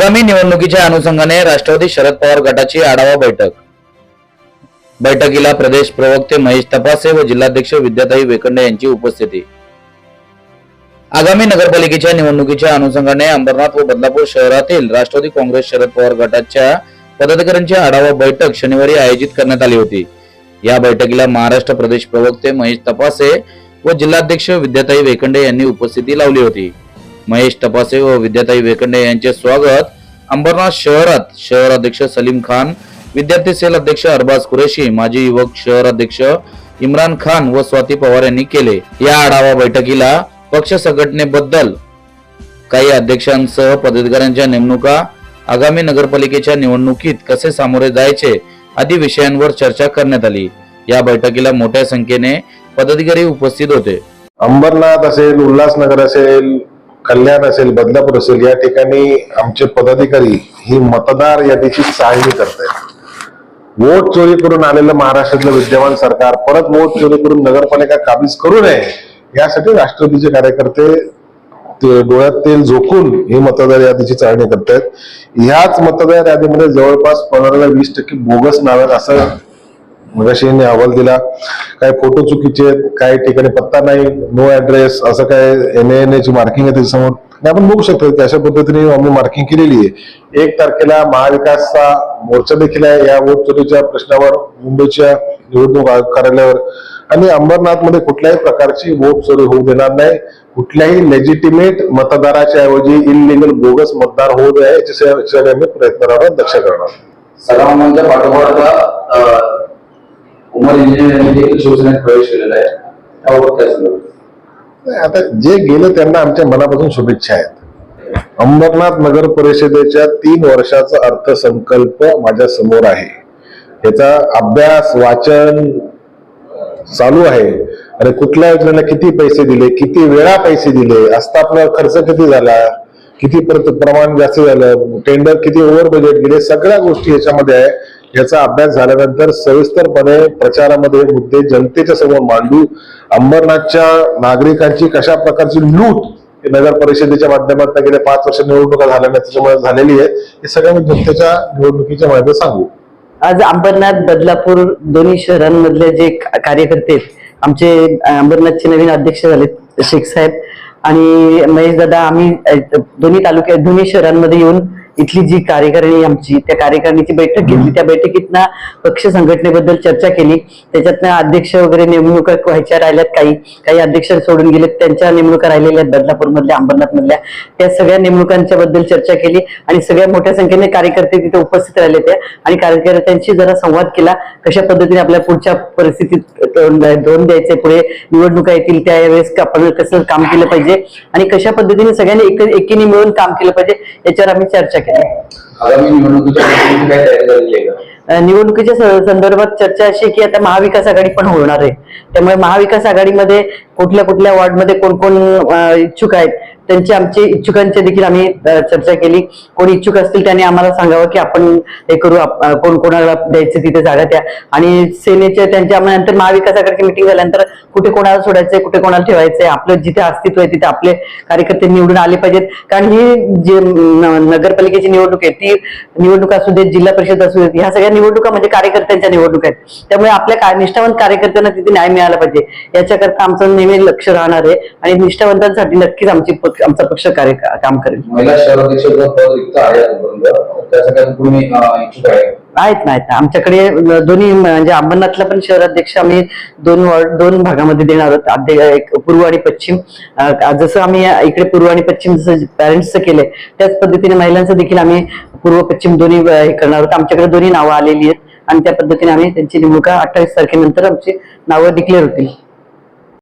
आगामी निवडणुकीच्या अनुषंगाने राष्ट्रवादी शरद पवार गटाची आढावा बैठक. बैठकीला प्रदेश प्रवक्ते महेश तपासे व जिल्हाध्यक्ष विद्याताई वेकंडे यांची उपस्थिती. आगामी नगरपालिकेच्या निवडणुकीच्या अनुषंगाने अंबरनाथ व बदलापूर शहरातील राष्ट्रवादी काँग्रेस शरद पवार गटाच्या पदाधिकाऱ्यांची आढावा बैठक शनिवारी आयोजित करण्यात आली होती. या बैठकीला महाराष्ट्र प्रदेश प्रवक्ते महेश तपासे व जिल्हाध्यक्ष विद्याताई वेकंडे यांनी उपस्थिती लावली होती. महेश तपासे व विद्याताई वेकंडे यांचे स्वागत. अंबरनाथ शहरात शहर अध्यक्ष सलीम खान विद्यार्थी सेल अध्यक्ष अरबाज कुरेशी माजी युवक शहर अध्यक्ष इम्रान खान व स्वाती पवार यांनी केले. या आढावा बैठकीला पक्ष संघटनेबद्दल काही अध्यक्षांसह पदाधिकाऱ्यांच्या नेमणुका आगामी नगरपालिकेच्या निवडणुकीत कसे सामोरे जायचे आदी विषयांवर चर्चा करण्यात आली. या बैठकीला मोठ्या संख्येने पदाधिकारी उपस्थित होते. अंबरनाथ असेल उल्हासनगर असेल कल्याण असेल बदलापूर असेल या ठिकाणी आमचे पदाधिकारी ही मतदार यादीची चाळणी करत आहेत वोट चोरी करून आलेलं महाराष्ट्रातलं विद्यमान सरकार परत वोट चोरी करून नगरपालिका काबीज करू नये यासाठी राष्ट्रवादीचे कार्यकर्ते ते डोळ्यात तेल झोकून ही मतदार यादीची चाळणी करतायत. ह्याच मतदार यादीमध्ये जवळपास पंधराला वीस टक्के बोगस नाव असं मगाशी यांनी अहवाल दिला काही फोटो चुकीचे आहेत काही ठिकाणी पत्ता नाही नो ऍड्रेस असं काय एन एन ची मार्किंग आहे त्याच्यासमोर? आपण बघू शकतो की अशा पद्धतीने आम्ही मार्किंग केलेली आहे. एक तारखेला महाविकासचा मोर्चा देखील आहे या वोट चोरीच्या प्रश्नावर मुंबईच्या निवडणूक कार्यालयावर. आणि अंबरनाथमध्ये कुठल्याही प्रकारची वोट चोरी होऊ देणार नाही. कुठल्याही लेजिटिमेट मतदाराच्या ऐवजी इलिगल बोगस मतदार होऊ नये याच्यासाठी आम्ही प्रयत्न करणार दक्ष करणार सलामांच्या पाठोपाठ आता देखील शिवसेनेत प्रवेश केलेला आहे काय आता जे गेलं त्यांना आमच्या मनापासून शुभेच्छा आहेत. अंबरनाथ नगर परिषदेच्या तीन वर्षाचा अर्थसंकल्प माझ्यासमोर आहे. याचा अभ्यास वाचन चालू आहे. आणि कुठल्या योजनेला किती पैसे दिले किती वेळा पैसे दिले आस्थापना खर्च किती झाला किती प्रमाण जास्त झालं टेंडर किती ओव्हर बजेट गेले सगळ्या गोष्टी याच्यामध्ये आहे. याचा अभ्यास झाल्यानंतर सविस्तरपणे प्रचारामध्ये मुद्दे जनतेच्या समोर मांडू अंबरनाथच्या नागरिकांची कशा प्रकारची लूट नगर परिषदेच्या माध्यमातून गेल्या पाच वर्ष निवडणुका झाल्या त्याच्यामुळे झालेली आहे. हे सगळं मी जनतेच्या निवडणुकीच्या माहिती सांगू. आज अंबरनाथ बदलापूर दोन्ही शहरांमधले जे कार्यकर्ते आमचे अंबरनाथचे नवीन अध्यक्ष झालेत शेख साहेब आणि महेश दादा आम्ही दोन्ही तालुक्यात दोन्ही शहरांमध्ये येऊन इथली जी कार्यकारिणी आमची त्या कार्यकारिणीची बैठक घेतली. त्या बैठकीतनं पक्ष संघटनेबद्दल चर्चा केली. त्याच्यातनं अध्यक्ष वगैरे नेमणुका व्हायच्या राहिल्यात काही. काही अध्यक्ष सोडून गेलेत त्यांच्या नेमणुका राहिलेल्या आहेत बदलापूर मधल्या अंबरनाथ मधल्या त्या सगळ्या नेमणुकांच्या बद्दल चर्चा केली आणि सगळ्या मोठ्या संख्येने कार्यकर्ते तिथे उपस्थित राहिले होते आणि कार्यकर्त्यांशी जरा संवाद केला कशा पद्धतीने आपल्या पुढच्या परिस्थितीत तोंड द्यायचे पुढे निवडणुका येतील त्यावेळेस आपण कसं काम केलं पाहिजे आणि कशा पद्धतीने सगळ्यांनी एक एकीने मिळून काम केलं पाहिजे याच्यावर आम्ही चर्चा केली. आगामी निवडणुकीच्या काय तयारी झालेली आहे का? निवडणुकीच्या स- संदर्भात चर्चा अशी की आता महाविकास आघाडी पण होणार आहे. त्यामुळे महाविकास आघाडीमध्ये कुठल्या कुठल्या वॉर्डमध्ये कोण कोण इच्छुक आहेत त्यांची आमची इच्छुकांची देखील आम्ही चर्चा केली. कोण इच्छुक असतील त्यांनी आम्हाला सांगावं की आपण हे करू कोण कोणाला द्यायचं तिथे जागा त्या आणि सेनेच्या त्यांच्या नंतर महाविकास आघाडीची मिटिंग झाल्यानंतर कुठे कोणाला सोडायचंय कुठे कोणाला ठेवायचंय आपलं जिथे अस्तित्व आहे तिथे आपले कार्यकर्ते निवडून आले पाहिजेत. कारण ही जे न- नगरपालिकेची निवडणूक आहे ती निवडणूक असू देत जिल्हा परिषद असू देत ह्या सगळ्या निवडणुका म्हणजे कार्यकर्त्यांच्या निवडणूक आहेत. त्यामुळे आपल्या निष्ठावंत कार्यकर्त्यांना तिथे न्याय मिळाला पाहिजे. याच्याकरता आमचं नेहमी लक्ष राहणार आहे आणि निष्ठावंतांसाठी नक्कीच आमची आमचा पक्ष कार्य काम करेल. महिला शहराध्यक्ष पद रिक्त आहे आतापर्यंत त्यासाठी तुम्ही अं, इच्छुक आहे. आहेत ना आहेत ना. आमच्याकडे दोन्ही म्हणजे अंबरनाथला पण शहराध्यक्ष आम्ही दोन वॉर्ड दोन भागामध्ये देणार आहोत. एक पूर्व आणि पश्चिम. जसं आम्ही इकडे पूर्व आणि पश्चिम जसं पॅरेंट्सचं केलंय त्याच पद्धतीने महिलांचं देखील आम्ही पूर्व पश्चिम दोन्ही हे करणार आहोत. आमच्याकडे दोन्ही नावं आलेली आहेत आणि त्या पद्धतीने आम्ही त्यांची निवडणुका अठ्ठावीस तारखेनंतर आमची नावं डिक्लेअर होतील.